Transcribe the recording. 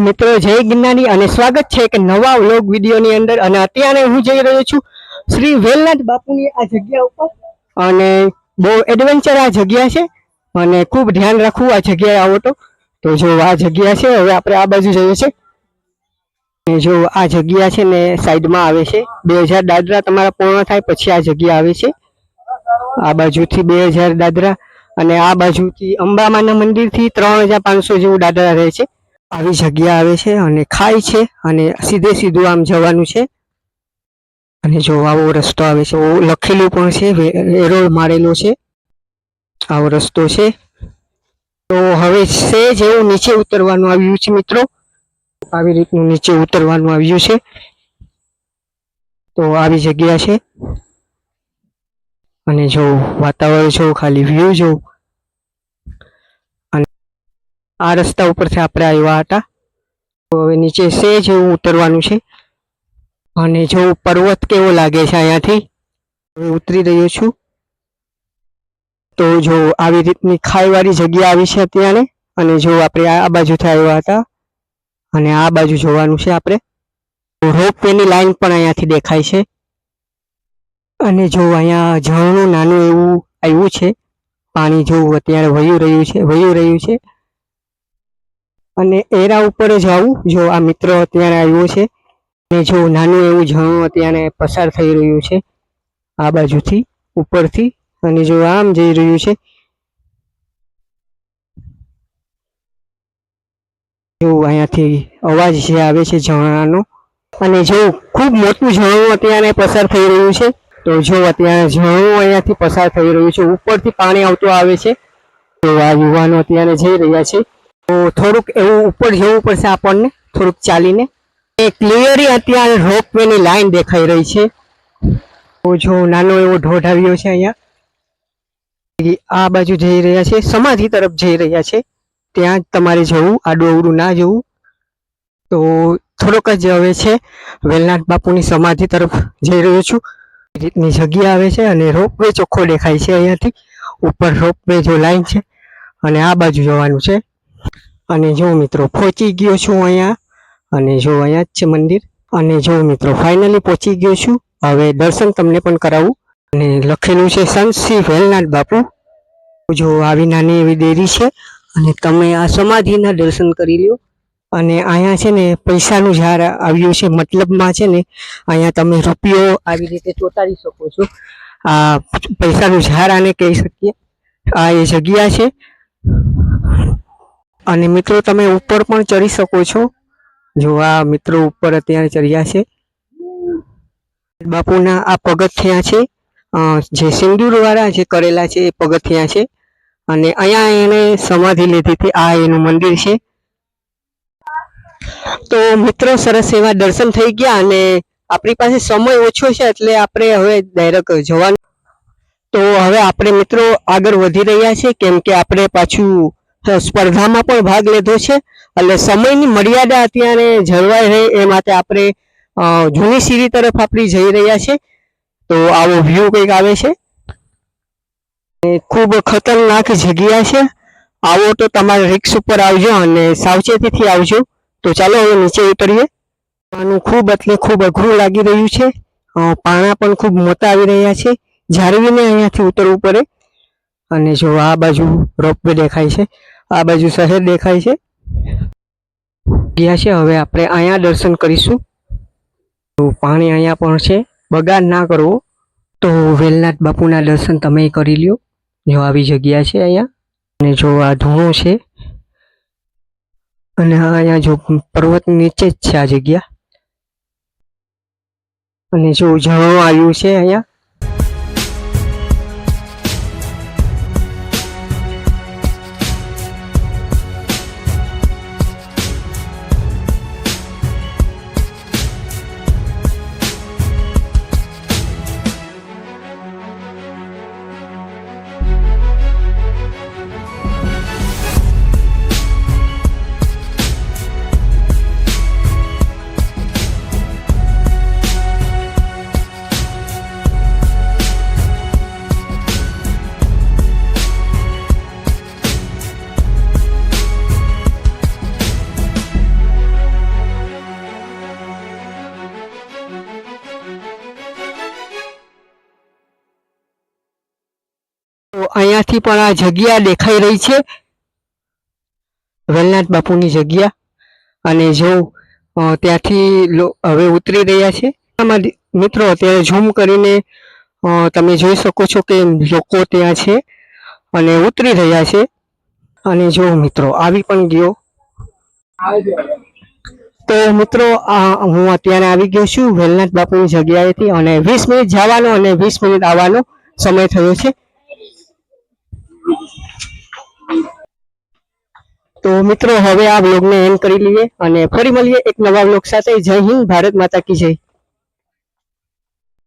મિત્રો, જય ગિરનારી અને સ્વાગત છે એક નવા વ્લોગ વિડીયોની અંદર. અને અત્યારે હું જઈ રહ્યો છું શ્રી વેલનાથ બાપુની આ જગ્યા ઉપર. અને બહુ એડવેન્ચર આ જગ્યા છે. અને ખૂબ ધ્યાન રાખવું આ જગ્યાએ આવો તો. તો જો આ જગ્યા છે, હવે આપણે આ બાજુ જઈએ છીએ. જો આ જગ્યા છે ને સાઈડમાં આવે છે. બે હજાર દાદરા તમારા પૂર્ણ થાય, પછી આ જગ્યા આવે છે. આ બાજુથી બે હજાર દાદરા અને આ બાજુથી અંબામાના મંદિરથી ત્રણ હજાર પાંચસો જેવું દાદરા રહે છે. આવી જગ્યા આવે છે અને ખાય છે અને સીધે સીધું આમ જવાનું છે. અને જો આવો રસ્તો આવે છે લખેલું પણ છે, વે- એરો મારેલો છે. આવો રસ્તો છે. તો હવે છે જેવું નીચે ઉતરવાનું આવ્યું છે મિત્રો. આવી રીતનું નીચે ઉતરવાનું આવ્યું છે. તો આવી જગ્યા છે. અને જો વાતાવરણ જો ખાલી વ્યૂ જો. અને આ રસ્તા ઉપરથી આપણે આવ્યા હતા. હવે નીચે સે જેવું ઉતરવાનું છે. અને જો પર્વત કેવો લાગે છે અહીંયાથી? હવે ઉતરી રહ્યો છું. તો જો આવી રીતની ખાઈવાળી જગ્યા આવી છે અત્યારે, અને જો આપણે આ બાજુથી આવ્યા હતા, અને આ બાજુ જોવાનું છે આપણે. રોપ વેની લાઈન પણ અહીંયાથી દેખાય છે. અને જો અહીંયા ઝરણું નાનું એવું આવ્યું છે, પાણી જો અત્યારે વહી રહ્યું છે, વહી રહ્યું છે અને એરા ઉપર જ આવું. જો આ મિત્ર અત્યારે આવ્યો છે, અને જો નાનું એવું ઝરણું અત્યારે પસાર થઈ રહ્યું છે, આ બાજુથી ઉપરથી, અને જો આમ જઈ રહ્યું છે, જો અહીંયાથી અવાજ જે આવે છે ઝરણાનો, અને જો ખૂબ મોટું ઝરણું અત્યારે પસાર થઈ રહ્યું છે, તો જો અત્યારે ઝરણું અહીંયાથી પસાર થઈ રહ્યું છે, ઉપરથી પાણી આવતું આવે છે, તો આ યુવાનો અત્યારે જઈ રહ્યા છે તો થોડુંક એવું ઉપર જવું પડશે આપણને, થોડુંક ચાલીને. એ ક્લિયરી અત્યારે રોપવેની લાઈન દેખાઈ રહી છે. તો જો નાનો એવો ઢોઢ આવ્યો છે અહીંયા. આ બાજુ જઈ રહ્યા છે, સમાધિ તરફ જઈ રહ્યા છે. ત્યાં તમારે જવું આડું અવડું ના જવું. તો થોડોક જ હવે છે, વેલનાથ બાપુની સમાધિ તરફ જઈ રહ્યો છું. રીતની જગ્યા આવે છે અને રોપવે ચોખ્ખો દેખાય છે અહીંયાથી. ઉપર રોપવે જો લાઈન છે અને આ બાજુ જવાનું છે. અને જો મિત્રો પહોંચી ગયો છું અહીંયા, અને જો અહીંયા જ છે મંદિર, અને જો મિત્રો ફાઇનલી પહોંચી ગયો છું, હવે દર્શન તમને પણ કરાવું. અને લખેલું છે, સંત શ્રી વેલનાથ બાપુ. જો આવી નાની એવી દેરી છે, અને તમે આ સમાધિના દર્શન કરી લ્યો. અને અહીંયા છે ને પૈસાનું ઝાડ આવ્યું છે, મતલબમાં છે ને અહીંયા તમે રૂપિયો આવી રીતે ચોંટાડી શકો છો. આ પૈસાનું ઝાડ આને કહી શકીએ. આ એ જગ્યા છે અને મિત્રો, તમે ઉપર પણ ચડી શકો છો. જો આ મિત્રો ઉપર અત્યારે ચડ્યા છે. બાપુના આ પગથિયા છે. જે સિંદૂરવાળા જે કરેલા છે એ પગથિયા છે. અને અહીંયા એને સમાધિ લીધી હતી. આ એનું મંદિર છે. તો મિત્રો, સરસ એવા દર્શન થઈ ગયા અને આપણી પાસે સમય ઓછો છે એટલે આપણે હવે ડાયરેક્ટ જવાનું. તો હવે આપણે મિત્રો આગળ વધી રહ્યા છે કેમ કે આપણે પાછું સ્પર્ધામાં પણ ભાગ લીધો છે. એટલે સમયની મર્યાદા અત્યારે જળવાઈ રહે એ માટે આપણે જૂની સીરી તરફ આપણી જઈ રહ્યા છે. તો આવો વ્યૂ કંઈક આવે છે. ખૂબ ખતરનાક જગ્યા છે. આવો તો તમારે રિક્સ ઉપર આવજો અને સાવચેતીથી આવજો. તો ચાલો હવે નીચે ઉતરીએ. પાનું ખૂબ એટલે ખૂબ અઘરું લાગી રહ્યું છે. પાણા પણ ખૂબ મોટા આવી રહ્યા છે. જાળવીને અહીંયાથી ઉતરવું પડે. અને જો આ બાજુ રોપવે દેખાય છે. આ બાજુ શહેર દેખાય છે. ગયા છે, હવે આપણે અહીંયા દર્શન કરીશું. તો પાણી અહીંયા પણ છે. બગાડ ના કરવો. તો વેલનાથ બાપુના દર્શન તમે કરી લ્યો. જો આવી જગ્યા છે અહીંયા. અને જો આ ધૂણો છે. અને અહીંયા જો પર્વત નીચે જ છે આ જગ્યા. અને જો ઝરણું આવ્યું છે અહીંયા. અહીંયાથી પણ આ જગ્યા દેખાઈ રહી છે. વેલનાથ બાપુની જગ્યા. અને જો ત્યાંથી હવે ઉતરી રહ્યા છે. મિત્રો, અત્યારે ઝૂમ કરીને તમે જોઈ શકો છો કે લોકો ત્યાં છે અને ઉતરી રહ્યા છે. અને જો, મિત્રો, આવી પણ ગયો. તો મિત્રો હું અત્યારે આવી ગયો છું વેલનાથ બાપુની જગ્યાએથી અને વીસ મિનિટ જવાનો અને વીસ મિનિટ આવવાનો સમય થયો છે. મિત્રો, હવે આ બ્લોગને એન્ડ કરી લઈએ અને ફરી મળીએ એક નવા બ્લોગ સાથે. જય હિન્દ, ભારત માતા કી જય.